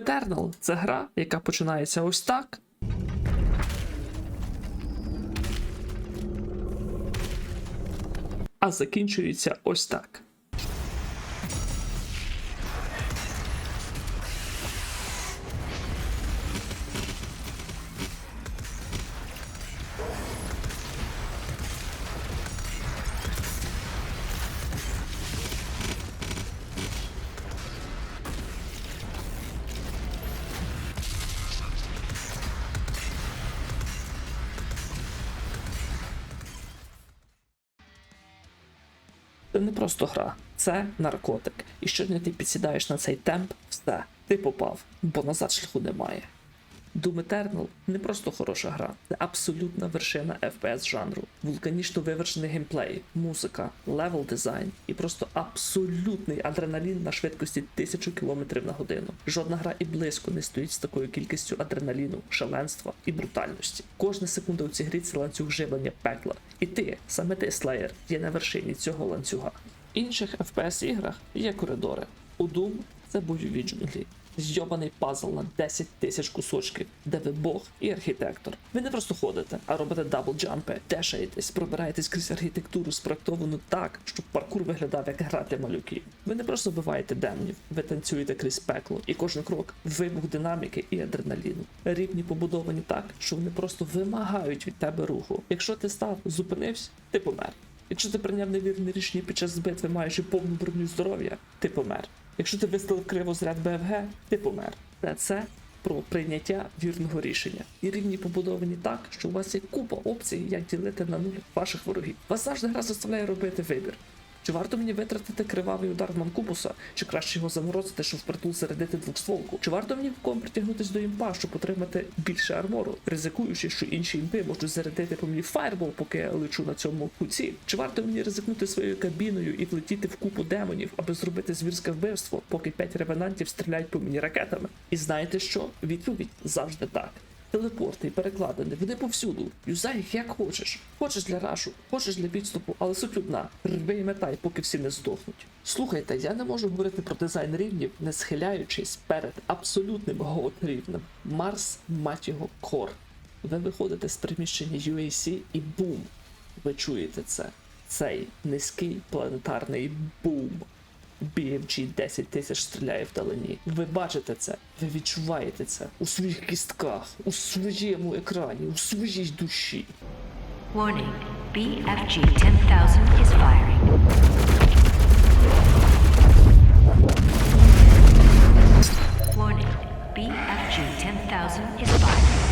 Doom Eternal це гра, яка починається ось так. А закінчується ось так. Це не просто гра, це наркотик. І щодня ти підсідаєш на цей темп, все, ти попав, бо назад шляху немає. Doom Eternal не просто хороша гра, це абсолютна вершина FPS жанру. Вулканічно вивершений геймплей, музика, левел дизайн і просто абсолютний адреналін на швидкості 1000 км на годину. Жодна гра і близько не стоїть з такою кількістю адреналіну, шаленства і брутальності. Кожна секунда у цій грі це ланцюг живлення пекла. І ти, саме ти, Slayer, є на вершині цього ланцюга. В інших FPS іграх є коридори. У Doom це бойові джунглі. Зйобаний пазл на 10 тисяч кусочків, де ви Бог і архітектор. Ви не просто ходите, а робите даблджампи, тешаєтесь, пробираєтесь крізь архітектуру, спроектовану так, щоб паркур виглядав як гра для малюків. Ви не просто вбиваєте демонів, ви танцюєте крізь пекло, і кожен крок вибух динаміки і адреналіну. Рівні побудовані так, що вони просто вимагають від тебе руху. Якщо ти став, зупинився, ти помер. Якщо ти прийняв невірне рішення під час битви, маючи повну броню здоров'я, ти помер. Якщо ти виставив криво зряд БФГ, ти помер. Та це про прийняття вірного рішення. І рівні побудовані так, що у вас є купа опцій, як ділити на нуль ваших ворогів. Вас завжди гра заставляє робити вибір. Чи варто мені витратити кривавий удар манкубуса, чи краще його заморозити, щоб впритул зарядити двохстволку? Чи варто мені вком притягнутися до імпа, щоб отримати більше армору, ризикуючи, що інші імпи можуть зарядити по мені фаербол, поки я лечу на цьому куці? Чи варто мені ризикнути своєю кабіною і влетіти в купу демонів, аби зробити звірське вбивство, поки п'ять ревенантів стріляють по мені ракетами? І знаєте що? Відповідь завжди так. Телепорти перекладини, вони повсюду. Юзай їх як хочеш. Хочеш для рашу, хочеш для підступу, але суть одна. Рви і метай, поки всі не здохнуть. Слухайте, я не можу говорити про дизайн рівнів, не схиляючись перед абсолютним год рівнем. Марс, мать його, кор. Ви виходите з приміщення UAC і бум! Ви чуєте це. Цей низький планетарний бум. BFG 10 тисяч стріляє вдалині. Ви бачите це, ви відчуваєте це у своїх кістках, у своєму екрані, у своїй душі. Warning, BFG 10,000 is firing. Warning, BFG 10,000 is firing.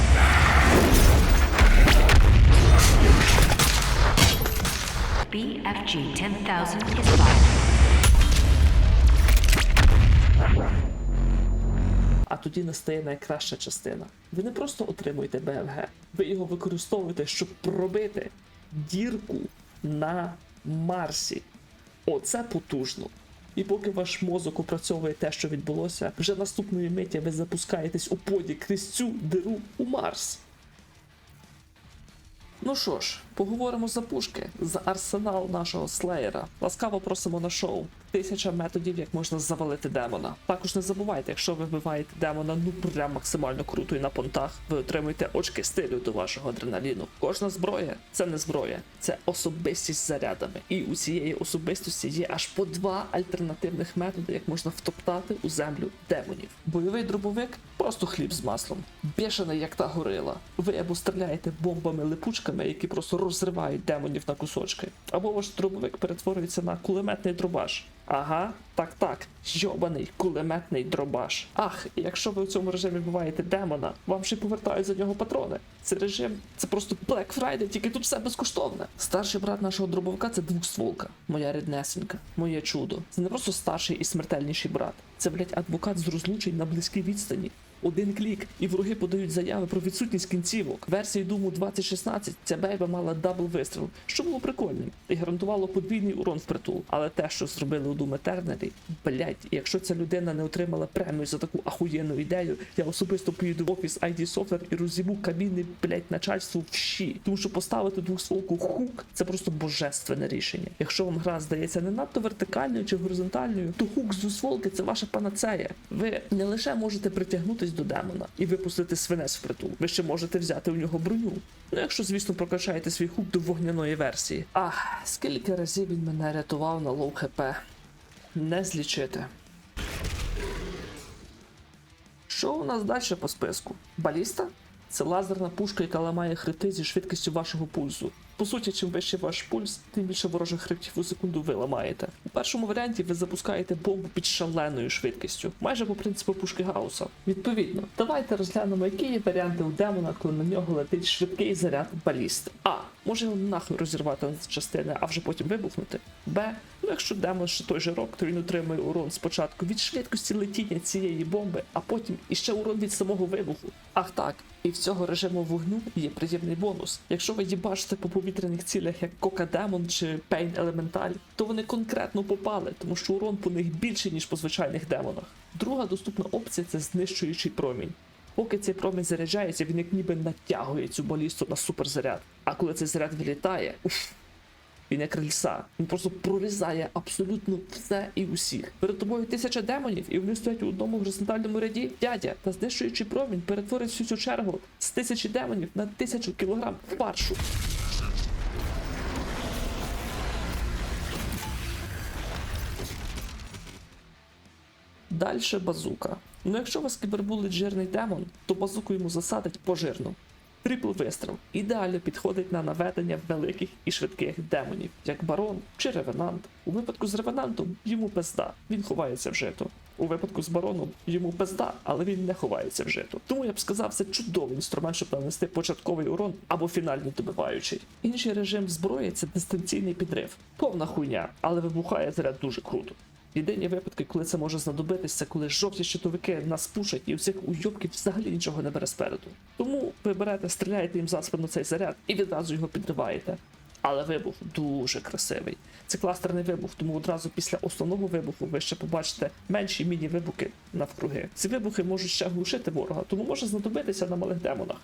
BFG 10,000 is firing. Тоді настає найкраща частина. Ви не просто отримуєте БФГ, ви його використовуєте, щоб пробити дірку на Марсі. Оце потужно. І поки ваш мозок опрацьовує те, що відбулося, вже наступної миті ви запускаєтесь у поді крізь цю диру у Марс. Ну що ж, поговоримо за пушки, за арсенал нашого слеєра. Ласкаво просимо на шоу. Тисяча методів, як можна завалити демона. Також не забувайте, якщо ви вбиваєте демона, ну прям максимально круто і на понтах, ви отримуєте очки стилю до вашого адреналіну. Кожна зброя це не зброя, це особистість з зарядами. І у цієї особистості є аж по два альтернативних методи, як можна втоптати у землю демонів. Бойовий дробовик просто хліб з маслом, бешений, як та горила. Ви або стріляєте бомбами-липучками, які просто розривають демонів на кусочки, або ваш дробовик перетворюється на кулеметний дробаш. Ага, так так, йобаний кулеметний дробаш. Ах, і якщо ви у цьому режимі вбиваєте демона, вам ще й повертають за нього патрони. Цей режим це просто Black Friday, тільки тут все безкоштовне. Старший брат нашого дробовика це двохстволка, моя ріднесенька, моє чудо. Це не просто старший і смертельніший брат. Це, блять, адвокат з розлучень на близькій відстані. Один клік, і вороги подають заяви про відсутність кінцівок. Версії Думу 2016 ця бейба мала дабл вистріл, що було прикольним і гарантувало подвійний урон впритул. Але те, що зробили у Doom Eternal, блять, якщо ця людина не отримала премію за таку ахуєнну ідею, я особисто поїду в офіс ID Software і розібу кабіни, блять, начальству в щі. Тому що поставити двохстволку хук це просто божественне рішення. Якщо вам гра здається не надто вертикальною чи горизонтальною, то хук з двостволки це ваша панацея. Ви не лише можете притягнутись до демона і випустити свинець в притул, ви ще можете взяти у нього броню. Ну, якщо, звісно, прокачаєте свій хук до вогняної версії. Ах, скільки разів він мене рятував на лоу хп. Не злічити. Що у нас далі по списку? Баліста? Це лазерна пушка, яка ламає хребти зі швидкістю вашого пульсу. По суті, чим вище ваш пульс, тим більше ворожих хребтів у секунду ви ламаєте. У першому варіанті ви запускаєте бомбу під шаленою швидкістю, майже по принципу пушки Гауса. Відповідно, давайте розглянемо, які є варіанти у демона, коли на нього летить швидкий заряд баліст. А. Може його нахуй розірвати на частини, а вже потім вибухнути. Б. Ну якщо демон ще той же рок, то він отримує урон спочатку від швидкості летіння цієї бомби, а потім іще урон від самого вибуху. Ах так, і в цього режиму вогню є приємний бонус. Якщо ви їбачите по повітряних цілях як Кока Демон чи Пейн Елементаль, то вони конкретно попали, тому що урон по них більший, ніж по звичайних демонах. Друга доступна опція це знищуючий промінь. Поки цей промінь заряджається, він як ніби натягує цю балісту на суперзаряд. А коли цей заряд вилітає, уф, він як рельса. Він просто прорізає абсолютно все і усіх. Перед тобою тисяча демонів, і вони стоять у одному горизонтальному ряді. Дядя, та знищуючи промінь, перетворить всю цю чергу з тисячі демонів на тисячу кілограм фаршу. Дальше базука. Ну якщо у вас кібербулить жирний демон, то базуку йому засадить пожирно. Трипл вистріл ідеально підходить на наведення великих і швидких демонів, як барон чи ревенант. У випадку з ревенантом йому пизда, він ховається в жито. У випадку з бароном йому пизда, але він не ховається в жито. Тому я б сказав, це чудовий інструмент, щоб нанести початковий урон або фінальний добиваючий. Інший режим зброї це дистанційний підрив. Повна хуйня, але вибухає заряд дуже круто. Єдині випадки, коли це може знадобитись, це коли жовті щитовики нас пушать і у цих уйобків взагалі нічого не бере спереду. Тому ви берете, стріляєте їм за спину цей заряд і відразу його підриваєте. Але вибух дуже красивий. Це кластерний вибух, тому одразу після основного вибуху ви ще побачите менші міні-вибухи навкруги. Ці вибухи можуть ще глушити ворога, тому може знадобитися на малих демонах.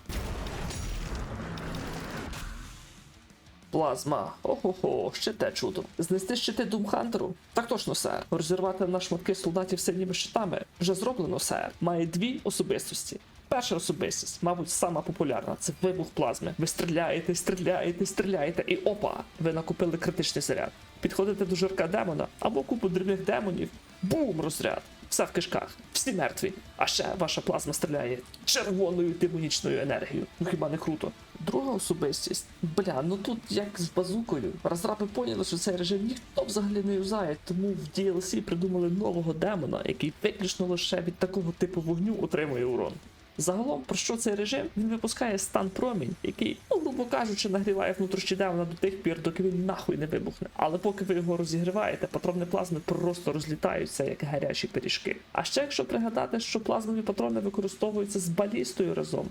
Плазма. Ого-го, ще те чудо. Знести щити Думхантеру? Так точно, сер. Розірвати на шматки солдатів сильніми щитами вже зроблено, сер. Має дві особистості. Перша особистість, мабуть, сама популярна це вибух плазми. Ви стріляєте, стріляєте, стріляєте, і опа! Ви накупили критичний заряд. Підходите до жирка демона або купу дрібних демонів. Бум! Розряд. Все в кишках, всі мертві. А ще ваша плазма стріляє червоною демонічною енергією. Ну хіба не круто? Друга особистість. Бля, ну тут як з базукою. Розраби поняли, що цей режим ніхто взагалі не юзає, тому в DLC придумали нового демона, який виключно лише від такого типу вогню отримує урон. Загалом, про що цей режим? Він випускає стан промінь, який, ну, грубо кажучи, нагріває внутрішні демона до тих пір, доки він нахуй не вибухне. Але поки ви його розігріваєте, патрони плазми просто розлітаються як гарячі пиріжки. А ще якщо пригадати, що плазмові патрони використовуються з балістою разом,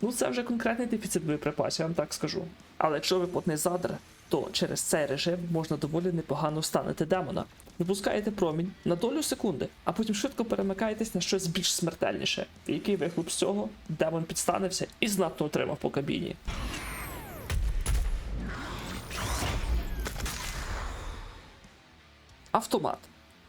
ну це вже конкретний дефіцит боєприпасів, я вам так скажу. Але якщо ви потний задр, то через цей режим можна доволі непогано встанити демона. Випускаєте промінь на долю секунди, а потім швидко перемикаєтесь на щось більш смертельніше. Який вихлоп з цього? Демон підстанився і знатно отримав по кабіні. Автомат.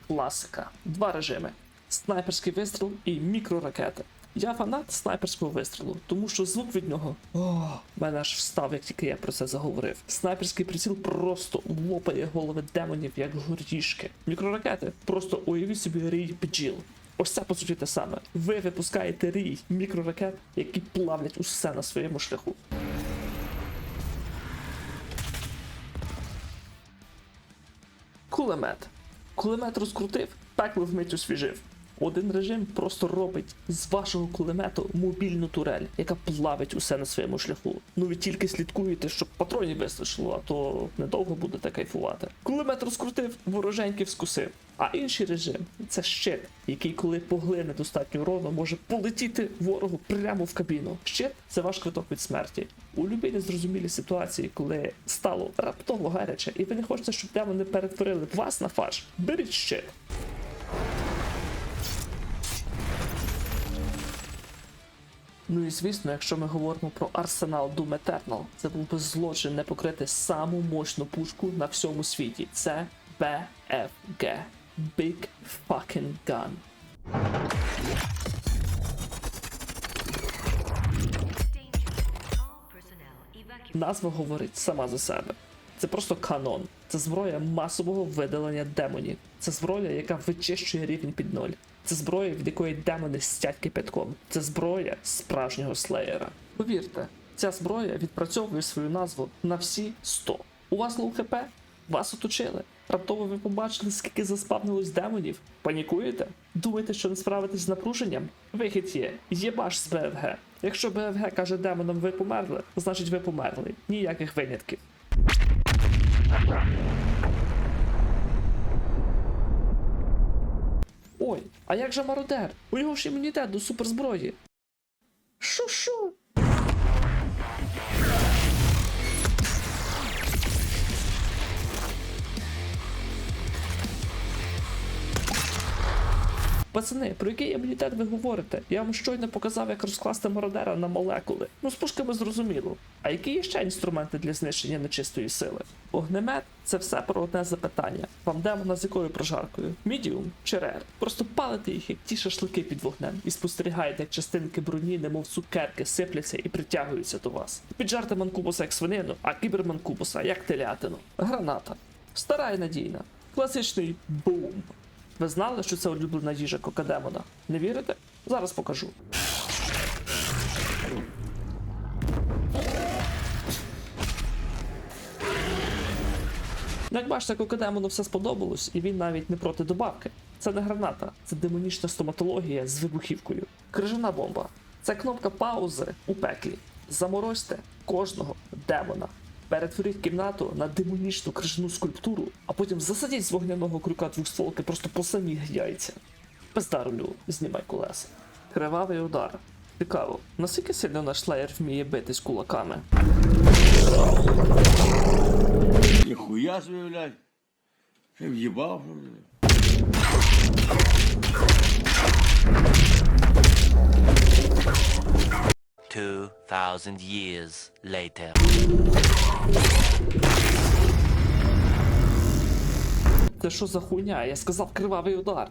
Класика. Два режими: снайперський вистріл і мікроракети. Я фанат снайперського вистрілу, тому що звук від нього о, мене аж встав, як тільки я про це заговорив. Снайперський приціл просто лопає голови демонів як горішки. Мікроракети просто уявіть собі рій бджіл. Ось це по суті те саме. Ви випускаєте рій мікроракет, які плавлять усе на своєму шляху. Кулемет. Кулемет розкрутив, пекло вмить освіжив. Один режим просто робить з вашого кулемету мобільну турель, яка плавить усе на своєму шляху. Ну ви тільки слідкуєте, щоб патронів вистачило, а то недовго будете кайфувати. Кулемет розкрутив, вороженьків скусив. А інший режим це щит, який, коли поглине достатньо урону, може полетіти ворогу прямо в кабіну. Щит це ваш квиток від смерті. У любій незрозумілій ситуації, коли стало раптово гаряче, і ви не хочете, щоб демони перетворили вас на фарш, беріть щит. Ну і звісно, якщо ми говоримо про арсенал Doom Eternal, це був би злочин не покрити саму мощну пушку на всьому світі. Це BFG. Big Fucking Gun. Назва говорить сама за себе. Це просто канон. Це зброя масового видалення демонів. Це зброя, яка вичищує рівень під ноль. Це зброя, від якої демони стять кипятком. Це зброя справжнього слеєра. Повірте, ця зброя відпрацьовує свою назву на всі 100. У вас лоу хп? Вас оточили. Раптово ви побачили, скільки заспавнилось демонів. Панікуєте? Думаєте, що не справитесь з напруженням? Вихід є. Єбаш з БФГ. Якщо БФГ каже демонам ви померли, значить ви померли. Ніяких винятків. Ой, а як же мародер? У нього ж імунітет до суперзброї. Шо-шо? Пацани, про який імунітет ви говорите? Я вам щойно показав, як розкласти мародера на молекули. Ну, з пушками зрозуміло. А які є ще інструменти для знищення нечистої сили? Огнемет це все про одне запитання. Вам демона з якою прожаркою? Мідіум чи рер? Просто палите їх, як ті шашлики під вогнем, і спостерігаєте, як частинки броні, немов цукерки, сипляться і притягуються до вас. Піджарте манкубуса як свинину, а кіберманкубуса як телятину. Граната. Стара і надійна. Класичний бум. Ви знали, що це улюблена їжа кокадемона? Не вірите? Зараз покажу. Як бачите, кокадемону все сподобалось, і він навіть не проти добавки. Це не граната, це демонічна стоматологія з вибухівкою. Крижана бомба. Це кнопка паузи у пеклі. Заморозьте кожного демона. Перетворіть кімнату на демонічну крижану скульптуру, а потім засадіть з вогняного крюка двохстволки просто по самі яйця. Бездарулю, знімай колеса. Кривавий удар. Цікаво, наскільки сильно наш слеєр вміє битись кулаками? Ніхуя блядь. Ще в'їбав. Thousand years later. Це що за хуйня? Я сказав кривавий удар.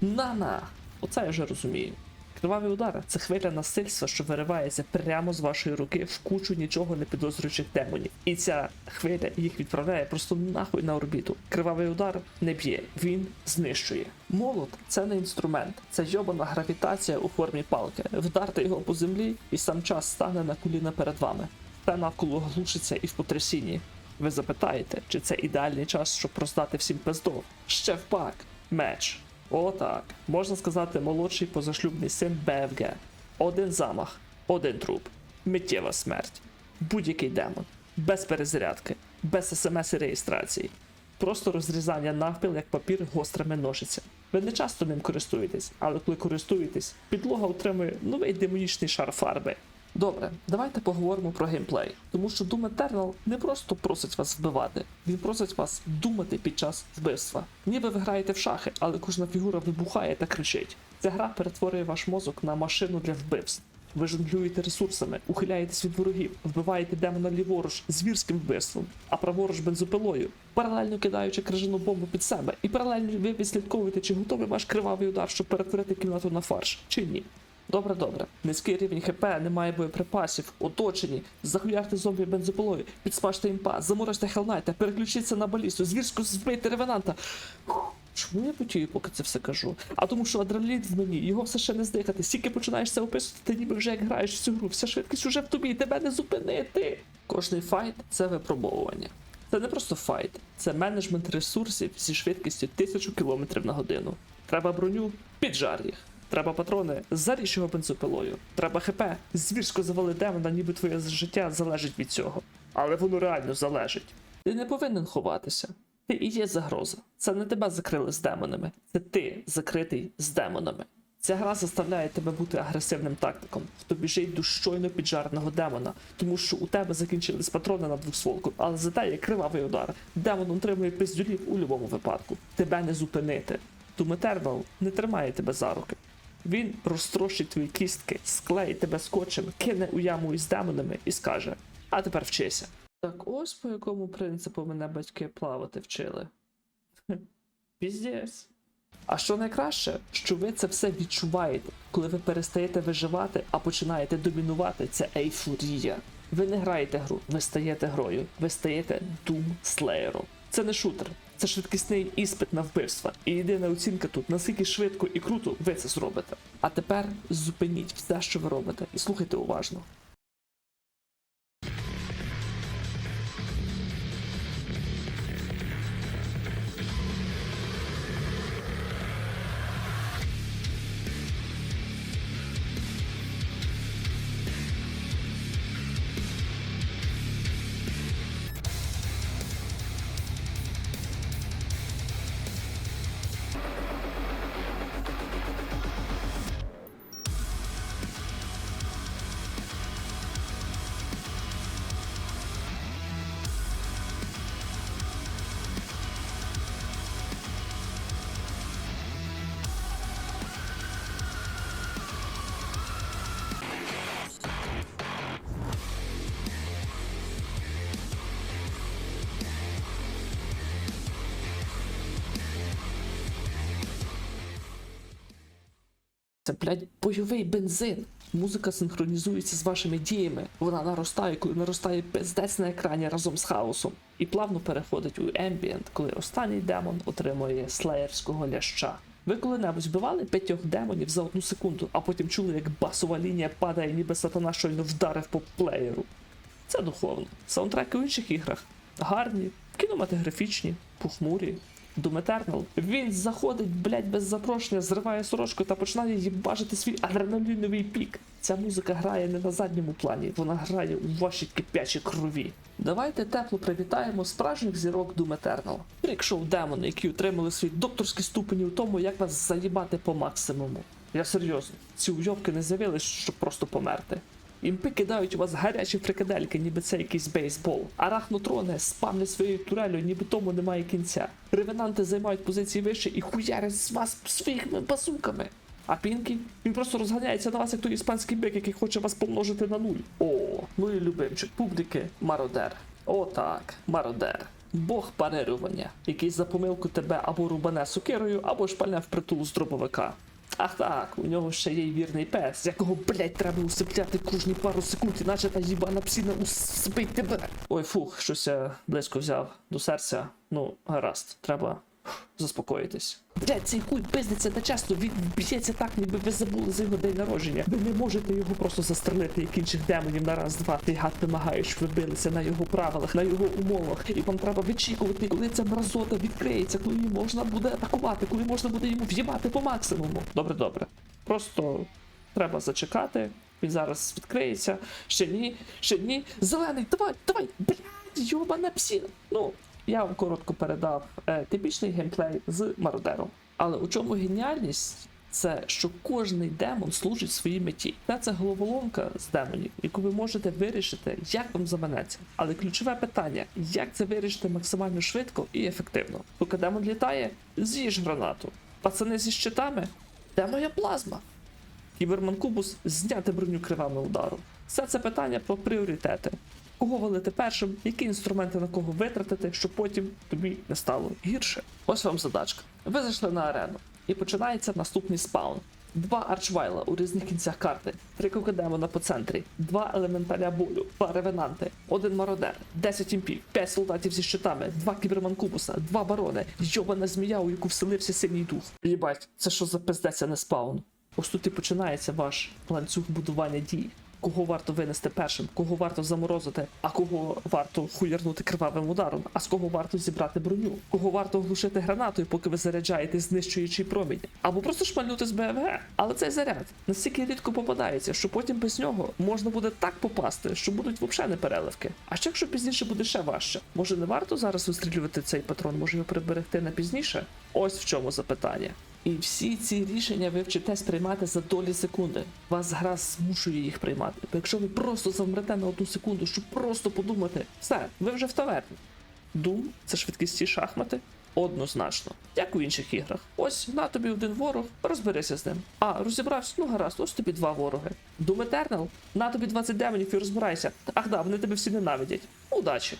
На-на! Оце я вже розумію. Кривавий удар це хвиля насильства, що виривається прямо з вашої руки в кучу нічого не підозрюючих демонів. І ця хвиля їх відправляє просто нахуй на орбіту. Кривавий удар не б'є, він знищує. Молот це не інструмент, це йобана гравітація у формі палки. Вдарте його по землі, і сам час стане на коліна перед вами. Все навколо глушиться і в потрясінні. Ви запитаєте, чи це ідеальний час, щоб роздати всім пиздов? Ще в. Меч. Отак. Можна сказати, молодший позашлюбний син БФГ. Один замах, один труп. Миттєва смерть. Будь-який демон. Без перезарядки, без смс і реєстрації. Просто розрізання навпіл як папір гострими ножицями. Ви не часто ним користуєтесь, але коли користуєтесь, підлога отримує новий демонічний шар фарби. Добре, давайте поговоримо про геймплей. Тому що Doom Eternal не просто просить вас вбивати, він просить вас думати під час вбивства. Ніби ви граєте в шахи, але кожна фігура вибухає та кричить. Ця гра перетворює ваш мозок на машину для вбивств. Ви жонглюєте ресурсами, ухиляєтесь від ворогів, вбиваєте демона ліворуч звірським вбивством, а праворуч бензопилою, паралельно кидаючи крижану бомбу під себе, і паралельно ви відслідковуєте, чи готовий ваш кривавий удар, щоб перетворити кімнату на фарш, чи ні. Добре, добре. Низький рівень ХП, немає боєприпасів, оточені, захуярте зомбі бензопилою, підсмажте імпа, заморозьте хелнайта, переключіться на балісту, звірську збийте ревенанта. Чому я потію, поки це все кажу? А тому що адреналін в мені, його все ще не здихати. Стільки починаєш це описувати, ти ніби вже як граєш в цю гру, вся швидкість уже в тобі, тебе не зупинити. Кожний файт це випробовування. Це не просто файт, це менеджмент ресурсів зі швидкістю 1000 км на годину. Треба броню, піджар їх. Треба патрони, заріж його бензопилою. Треба ХП, звірсько завали демона, ніби твоє життя залежить від цього. Але воно реально залежить. Ти не повинен ховатися. Ти і є загроза. Це не тебе закрили з демонами, це ти закритий з демонами. Ця гра заставляє тебе бути агресивним тактиком, хто біжить до щойно піджареного демона, тому що у тебе закінчились патрони на двохстволку, але зате є кривавий удар. Демон отримує пиздюлів у будь-якому випадку. Тебе не зупинити. Doom Eternal не тримає тебе за руки. Він розтрощить твої кістки, склеїть тебе скотчем, кине у яму із демонами і скаже: А тепер вчися. Так ось по якому принципу мене батьки плавати вчили. Піздець. А що найкраще, що ви це все відчуваєте, коли ви перестаєте виживати, а починаєте домінувати, це ейфорія. Ви не граєте гру, ви стаєте грою, ви стаєте Doom Slayer. Це не шутер, це швидкісний іспит на вбивства. І єдина оцінка тут, наскільки швидко і круто ви це зробите. А тепер зупиніть все, що ви робите, і слухайте уважно. Це, блядь, бойовий бензин. Музика синхронізується з вашими діями. Вона наростає, коли наростає пиздець на екрані разом з хаосом. І плавно переходить у ембієнт, коли останній демон отримує слеєрського ляща. Ви коли-небудь вбивали п'ятьох демонів за одну секунду, а потім чули, як басова лінія падає, ніби сатана щойно вдарив по плеєру. Це духовно. Саундтреки в інших іграх гарні, кінематографічні, похмурі. Doom Eternal. Він заходить, блядь, без запрошення, зриває сорочку та починає їбажити свій адреналіновий пік. Ця музика грає не на задньому плані, вона грає у вашій кипячій крові. Давайте тепло привітаємо справжніх зірок Doom Eternal. Фрік-шоу демони, які отримали свої докторські ступені у тому, як вас заїбати по максимуму. Я серйозно, ці уйобки не з'явились, щоб просто померти. Імпи кидають у вас гарячі фрикадельки, ніби це якийсь бейсбол. Арахнотрони спамлять своєю турелю, ніби тому немає кінця. Ревенанти займають позиції вище і хуярять з вас своїми базуками. А Пінкі, він просто розганяється на вас, як той іспанський бик, який хоче вас помножити на нуль. О, ну і любимчик публіки, мародер. О так, мародер. Бог парирування, який за помилку тебе або рубане сокирою, або шпальне в притул з дробовика. Ах так, у нього ще є й вірний пес, якого, блять, треба усипляти кожні пару секунд, іначе та їбана псіна усипить тебе. Ой, фух, щось я близько взяв до серця. Ну, гаразд, треба заспокоїтись. Блять, цей хуй пиздиться та часто, він б'ється так, ніби ви забули за його день народження. Ви не можете його просто застрелити, як інших демонів на раз-два. Ти гад вимагає, щоб ви билися на його правилах, на його умовах. І вам треба вичікувати, коли ця мразота відкриється, коли її можна буде атакувати, коли можна буде йому в'їбати по максимуму. Добре, добре. Просто треба зачекати. Він зараз відкриється. Ще ні, ще ні. Зелений, давай, давай, блядь, йобана псіна. Ну, я вам коротко передав е, типічний геймплей з мародером. Але у чому геніальність? Це що кожний демон служить своїй меті. Та це головоломка з демонів, яку ви можете вирішити, як вам заманеться. Але ключове питання: як це вирішити максимально швидко і ефективно? Поки демон літає, з'їж гранату. Пацани зі щитами, де моя плазма? Кіберманкубус зняти броню кривами удару. Все це питання про пріоритети. Кого валити першим, які інструменти на кого витратити, щоб потім тобі не стало гірше. Ось вам задачка. Ви зайшли на арену, і починається наступний спаун. Два арчвайла у різних кінцях карти, три кокодемона по центрі, два елементаря болю, два ревенанти, один мародер, 10 імпів, 5 солдатів зі щитами, два кіберманкубуса, два барони, йобана змія, у яку вселився синій дух. Їбать, це що за пиздець, а не спаун? Ось тут і починається ваш ланцюг будування дій. Кого варто винести першим, кого варто заморозити, а кого варто хуярнути кривавим ударом, а з кого варто зібрати броню, кого варто оглушити гранатою, поки ви заряджаєте знищуючий промінь, або просто шмальнути з БФГ. Але цей заряд настільки рідко попадається, що потім без нього можна буде так попасти, що будуть взагалі не переливки. А що якщо пізніше буде ще важче? Може не варто зараз вистрілювати цей патрон, може його приберегти на пізніше? Ось в чому запитання. І всі ці рішення ви вчитесь приймати за долі секунди. Вас гра змушує їх приймати. Бо якщо ви просто завмрете на одну секунду, щоб просто подумати, все, ви вже в таверні. Дум це швидкісті шахмати. Однозначно, як у інших іграх. Ось на тобі один ворог, розберися з ним. А, розібрався, ну гаразд, ось тобі два вороги. Doom Eternal, на тобі 20 демонів і розбирайся. Ах да, вони тебе всі ненавидять. Удачі.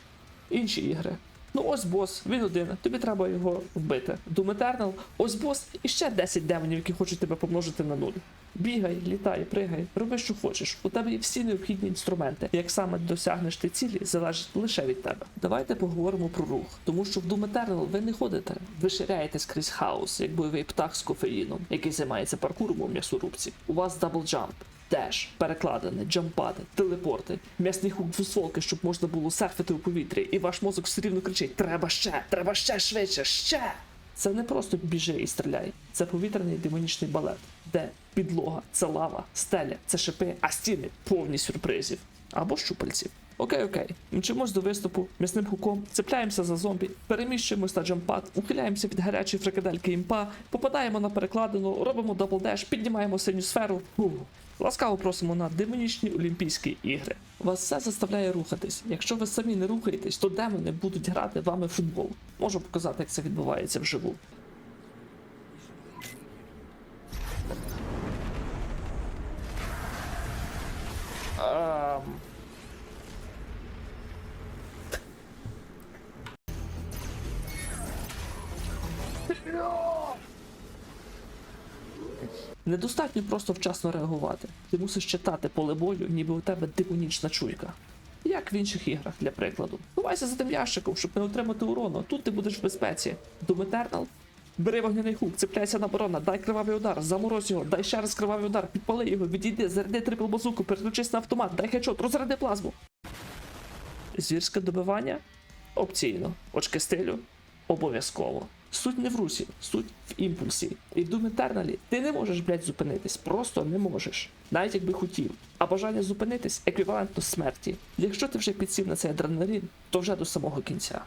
Інші ігри. Ну ось бос, він один, тобі треба його вбити. Doom Eternal, ось бос і ще 10 демонів, які хочуть тебе помножити на нуль. Бігай, літай, пригай, роби, що хочеш. У тебе є всі необхідні інструменти. Як саме досягнеш ти цілі, залежить лише від тебе. Давайте поговоримо про рух, тому що в Doom Eternal ви не ходите, ви ширяєтесь крізь хаос, як бойовий птах з кофеїном, який займається паркуром у м'ясорубці. У вас даблджамп. Деш, перекладини, джампади, телепорти, м'ясний хук двостволки, щоб можна було серфити у повітрі, і ваш мозок все рівно кричить: Треба ще, треба ще швидше, ще! Це не просто біжи і стріляй, це повітряний демонічний балет, де підлога, це лава, стеля, це шипи, а стіни повні сюрпризів або щупальців. Окей, окей, мчимось до виступу, м'ясним хуком, цепляємося за зомбі, переміщуємось на джампад, ухиляємося від гарячої фрикадельки імпа, попадаємо на перекладину, робимо даблдеш, піднімаємо синю сферу. Фу. Ласкаво просимо на демонічні Олімпійські ігри. Вас все заставляє рухатись. Якщо ви самі не рухаєтесь, то демони будуть грати вами в футбол. Можу показати, як це відбувається вживу. Недостатньо просто вчасно реагувати. Ти мусиш читати поле бою, ніби у тебе демонічна чуйка. Як в інших іграх, для прикладу. Ховайся за тим ящиком, щоб не отримати урону. Тут ти будеш в безпеці. Doom Eternal. Бери вогняний хук, цепляйся на барона, дай кривавий удар, заморозь його, дай ще раз кривавий удар, підпали його, відійди, заряди трипл базуку, переключись на автомат, дай хедшот, розряди плазму. Звірське добивання? Опційно. Очки стилю? Обов'язково. Суть не в русі, суть в імпульсі. І в Doom Eternal ти не можеш, блядь, зупинитись. Просто не можеш. Навіть якби хотів. А бажання зупинитись еквівалентно смерті. Якщо ти вже підсів на цей адреналін, то вже до самого кінця.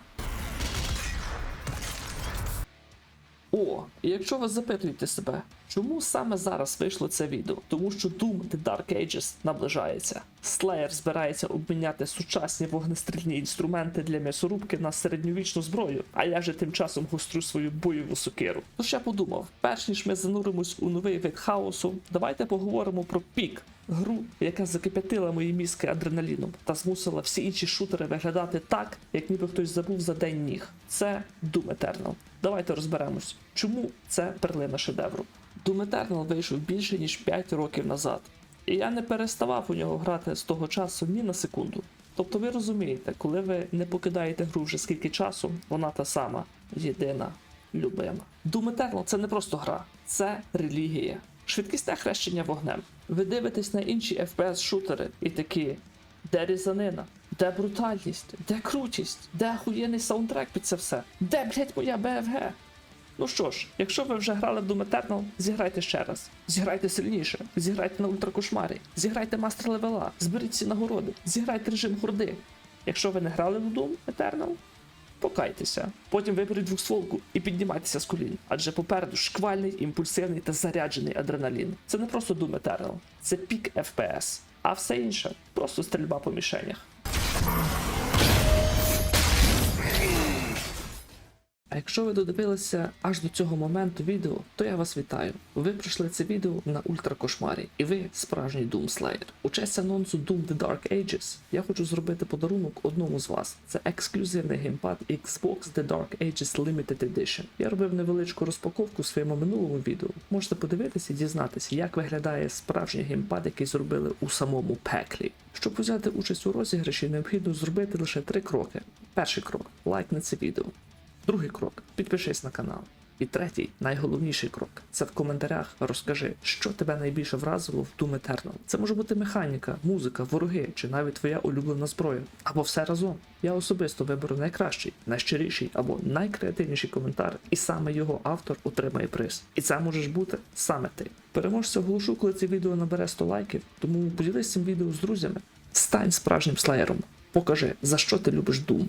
О, і якщо ви запитуєте себе, чому саме зараз вийшло це відео? Тому що Doom The Dark Ages наближається. Slayer збирається обміняти сучасні вогнестрільні інструменти для м'ясорубки на середньовічну зброю, а я же тим часом гострю свою бойову сокиру. Тож я подумав, перш ніж ми зануримось у новий вид хаосу, давайте поговоримо про пік. Гру, яка закип'ятила мої мізки адреналіном та змусила всі інші шутери виглядати так, як ніби хтось забув за день ніг. Це Doom Eternal. Давайте розберемось, чому це перлина шедевру. Doom Eternal вийшов більше ніж 5 років назад, і я не переставав у нього грати з того часу ні на секунду. Тобто ви розумієте, коли ви не покидаєте гру вже скільки часу, вона та сама, єдина, любима. Doom Eternal це не просто гра, це релігія. Швидкісне хрещення вогнем. Ви дивитесь на інші FPS-шутери і такі. Де різанина? Де брутальність? Де крутість? Де охуєнний саундтрек під це все? Де, блять, моя БФГ? Ну що ж, якщо ви вже грали в Doom Eternal, зіграйте ще раз. Зіграйте сильніше, зіграйте на ультракошмарі, зіграйте мастер левела, зберіть всі нагороди, зіграйте режим хорди. Якщо ви не грали в Doom Eternal, покайтеся. Потім виберіть двохстволку і піднімайтеся з колін. Адже попереду шквальний, імпульсивний та заряджений адреналін. Це не просто Doom Eternal, це пік FPS. А все інше просто стрільба по мішенях. А якщо ви додивилися аж до цього моменту відео, то я вас вітаю. Ви пройшли це відео на ультракошмарі, і ви справжній Doom Slayer. У честь анонсу Doom The Dark Ages я хочу зробити подарунок одному з вас. Це ексклюзивний геймпад Xbox The Dark Ages Limited Edition. Я робив невеличку розпаковку в своєму минулому відео. Можете подивитися і дізнатися, як виглядає справжній геймпад, який зробили у самому пеклі. Щоб взяти участь у розіграші, необхідно зробити лише три кроки. Перший крок лайк на це відео. Другий крок підпишись на канал. І третій, найголовніший крок це в коментарях розкажи, що тебе найбільше вразило в Doom Eternal. Це може бути механіка, музика, вороги чи навіть твоя улюблена зброя, або все разом. Я особисто виберу найкращий, найщиріший або найкреативніший коментар, і саме його автор отримає приз. І це можеш бути саме ти. Переможця оголошу, коли це відео набере 100 лайків, тому поділись цим відео з друзями. Стань справжнім слеєром. Покажи, за що ти любиш Doom.